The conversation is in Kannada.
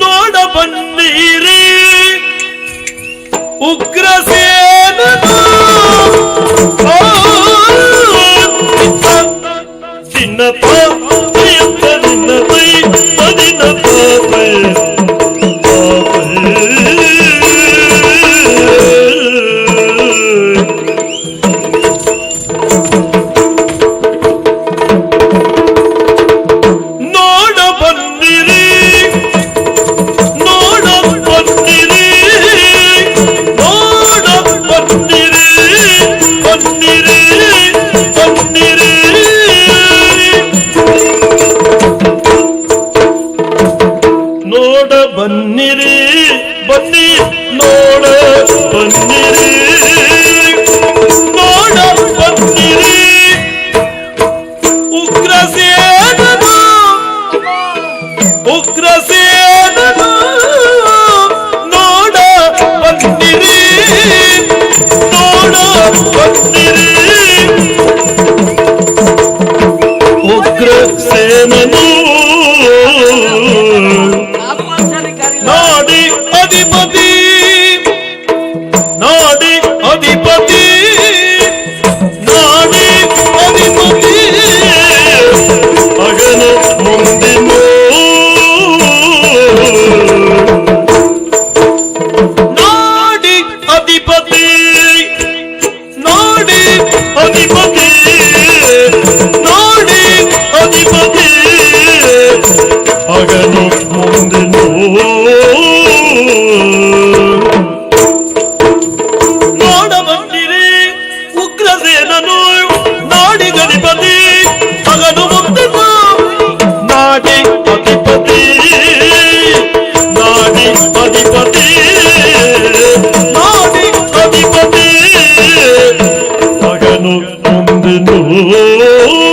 ನೋಡ ಬನ್ನಿರಿ. ಉಗ್ರಸೇನನು ಬನ್ನಿರಿ ಬನ್ನಿ ನೋಡ ಬನ್ನಿರಿ. ನೋಡ ಬನ್ನಿರಿ. ಉಗ್ರಸೇನನು ನೋಡ ಬನ್ನಿರಿ ಬನ್ನಿರಿ. ಕಾರ್ಯ ನಾಡಿ ಅಧಿಪತಿ ನಾಡಿ ಅಧಿಪತಿ ನಾಡಿ ಅಧಿಪತಿ. ಅಗನ ಮುಂದಿನ ಅಧಿಪತಿ ನಾಡಿ ಅಧಿಪತಿ. ಅಧಿಪತಿ ಮಗನು ಮುಂದಿನ